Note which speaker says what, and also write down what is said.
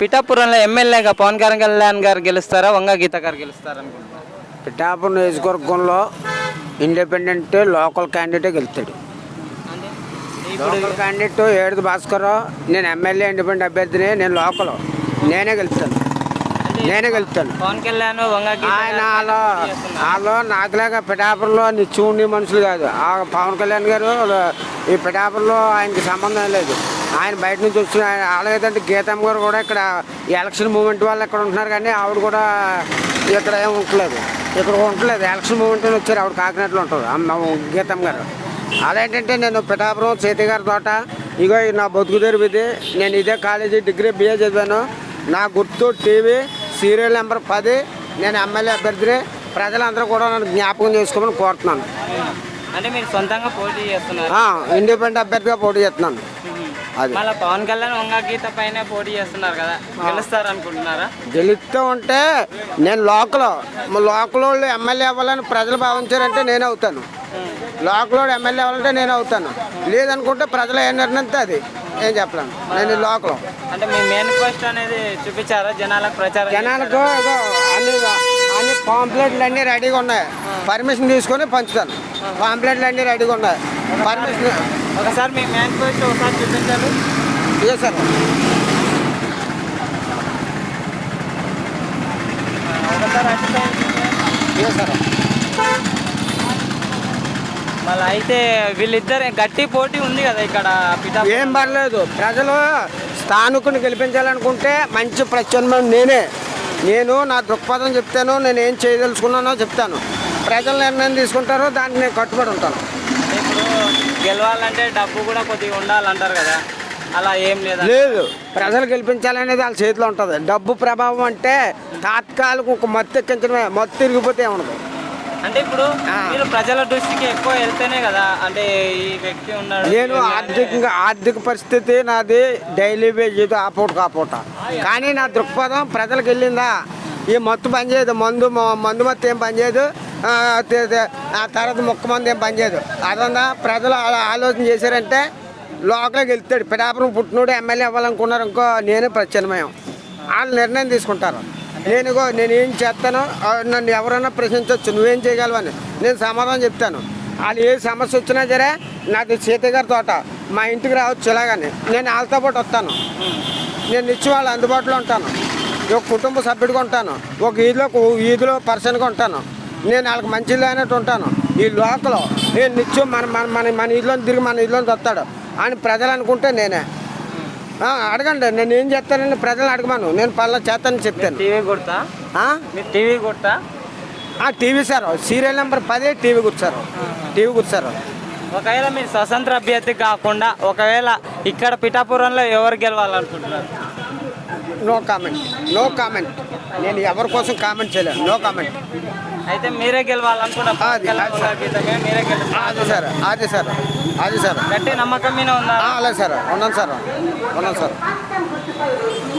Speaker 1: పిఠాపురంలో ఎమ్మెల్యేగా పవన్ కళ్యాణ్ గారు గెలుస్తారా? వంగ గీత గారు గెలుస్తారా అనుకుంటున్నారు?
Speaker 2: పిఠాపురం నియోజకవర్గంలో ఇండిపెండెంట్ లోకల్ క్యాండిడేట్ గెలుస్తాడు. లోకల్ క్యాండిడేట్ ఏడుది భాస్కర్ నేను ఎమ్మెల్యే ఇండిపెండెంట్ అభ్యర్థిని నేను లోకల్. నేనే గెలుస్తాను. నేనే గెలుస్తాను.
Speaker 1: పవన్ కళ్యాణ్
Speaker 2: ఆయన వాళ్ళు వాళ్ళు నాకులాగా పిఠాపురంలో నిత్యం ఉండే మనుషులు కాదు. ఆ పవన్ కళ్యాణ్ గారు ఈ పిఠాపురంలో ఆయనకి సంబంధం లేదు. ఆయన బయట నుంచి వచ్చిన ఆయన అలాగేదంటే గీతమ్మ గారు కూడా ఇక్కడ ఎలక్షన్ మూమెంట్ వల్ల ఇక్కడ ఉంటున్నారు కానీ ఆవిడ కూడా ఇక్కడ ఏం ఉండలేదు ఇక్కడ ఉండలేదు ఎలక్షన్ మూమెంట్ వచ్చారు. ఆవిడ కాకినాడలో ఉంటారు. అమ్మ గీతమ్మ గారు. అదేంటంటే నేను పిఠాపురం సీత గారి తోట. ఇగో నా బతుకుదేరు ఇది. నేను ఇదే కాలేజీ డిగ్రీ బిఏ చదివాను. నా గుర్తు టీవీ సీరియల్ నెంబర్ పది. నేను ఎమ్మెల్యే అభ్యర్థిని. ప్రజలందరూ కూడా నన్ను జ్ఞాపకం చేసుకోమని కోరుతున్నాను.
Speaker 1: అంటే మీరు సొంతంగా పోటీ చేస్తున్నారు.
Speaker 2: ఇండిపెండెంట్ అభ్యర్థిగా పోటీ చేస్తున్నాను. అది.
Speaker 1: మళ్ళీ పవన్ కళ్యాణ్ వంగ గీత పైన పోటీ చేస్తున్నారు కదా గెలుస్తారు అనుకుంటున్నారా?
Speaker 2: గెలుస్తూ ఉంటే నేను లోకల్ లోకల్ వాళ్ళు ఎమ్మెల్యే అవ్వాలని ప్రజలు భావించారంటే నేను అవుతాను. లోకల్ ఎమ్మెల్యే అవ్వాలంటే నేను అవుతాను. లేదనుకుంటే ప్రజలు ఏం నిర్ణయితే అది. ఏం చెప్పలేను నేను లోకల్.
Speaker 1: అంటే మీ మేనిఫెస్టో అనేది చూపించారా? జనాలకు ప్రచారం
Speaker 2: జనాలకు అన్ని అన్ని పాంప్లెట్లు అన్నీ రెడీగా ఉన్నాయి. పర్మిషన్ తీసుకొని పంచుతాను. పాంప్లెట్లు అన్నీ రెడీగా ఉన్నాయి. పర్మిషన్
Speaker 1: ఒకసారి మీ మేనిఫెస్టో ఒకసారి చూపించారు
Speaker 2: ఇదే సార్. ఇదే
Speaker 1: మళ్ళీ అయితే వీళ్ళిద్దరు గట్టి పోటీ ఉంది కదా ఇక్కడ
Speaker 2: ఏం పర్లేదు. ప్రజలు స్థానికుని గెలిపించాలనుకుంటే మంచి ప్రత్యామ్నాయం నేనే. నేను నా దృక్పథం చెప్తాను నేను ఏం చేయదలుచుకున్నానో చెప్తాను. ప్రజలు నిర్ణయం తీసుకుంటారో దానికి నేను కట్టుబడి ఉంటాను.
Speaker 1: గెలవాలంటే డబ్బు కూడా కొద్దిగా ఉండాలంటారు కదా. అలా ఏం లేదా?
Speaker 2: లేదు. ప్రజలు గెలిపించాలనేది వాళ్ళ చేతిలో ఉంటుంది. డబ్బు ప్రభావం అంటే తాత్కాలిక ఒక మత్తు ఎక్కించడమే. మత్తు తిరిగిపోతే ఉండదు
Speaker 1: అంటే ఇప్పుడు. మీరు ప్రజల దృష్టికి ఎక్కువ వెళ్తేనే కదా అంటే ఈ వ్యక్తి ఉన్నాడు
Speaker 2: నేను ఆర్థికంగా ఆర్థిక పరిస్థితి నాది డైలీ వేజ్ ఇది ఆ పూట ఆ పూట. కానీ నా దృక్పథం ప్రజలకు వెళ్ళిందా? ఈ మత్తు పనిచేయదు. మందు మందు మత్తు ఏం పనిచేయదు. ఆ, తర్వాత మొక్క మందు ఏం పనిచేయదు అదంతా ప్రజలు అలా ఆలోచన చేశారంటే లోకల్కి వెళ్తాడు. పిఠాపురం పుట్టినోడు ఎమ్మెల్యే అవ్వాలనుకున్నారు ఇంకో నేనే ప్రత్యామ్నాయం. వాళ్ళు నిర్ణయం తీసుకుంటారు. నేను నేనేం నేను ఏం చేస్తానో? నన్ను ఎవరైనా ప్రశ్నించవచ్చు నువ్వేం చేయగలవని నేను సమాధానం చెప్తాను. వాళ్ళు ఏ సమస్య వచ్చినా సరే నాది సీత గారి తోట. మా ఇంటికి రావచ్చు ఇలాగని. నేను వాళ్ళతో పాటు వస్తాను. నేను ఇచ్చి వాళ్ళు అందుబాటులో ఉంటాను. ఒక కుటుంబ సభ్యుడిగా ఉంటాను. ఒక వీధిలో వీధిలో పర్సన్గా ఉంటాను. నేను వాళ్ళకి మంచి అయినట్టు ఉంటాను. ఈ లోకల్ నేను నిత్యం మన మన మన మన ఇదిలో తిరిగి మన ఇదిలో వస్తాడు అని ప్రజలు అనుకుంటే నేనే. అడగండి నేను ఏం చేస్తానని ప్రజలు అడగమను. నేను పళ్ళ చేస్తానని చెప్తాను.
Speaker 1: టీవీ కొడతా? టీవీ కొడతా?
Speaker 2: ఆ, టీవీ సార్ సీరియల్ నెంబర్ పదే టీవీ కూర్చారు టీవీ కూర్చారు
Speaker 1: ఒకవేళ మీరు స్వతంత్ర అభ్యర్థి కాకుండా ఒకవేళ ఇక్కడ పిఠాపురంలో ఎవరు గెలవాలనుకుంటున్నారు?
Speaker 2: నో కామెంట్ నో కామెంట్ నేను ఎవరి కోసం కామెంట్ చేయలేను నో కామెంట్
Speaker 1: అయితే మీరే గెలవాలనుకున్న పవన్
Speaker 2: అది,
Speaker 1: కళ్యాణ్
Speaker 2: అది సార్. అది సార్ అది సార్ అది సార్.
Speaker 1: గట్టి నమ్మకం మీద ఉందా
Speaker 2: అలాగే సార్. ఉన్నాను సార్. ఉన్నాను సార్.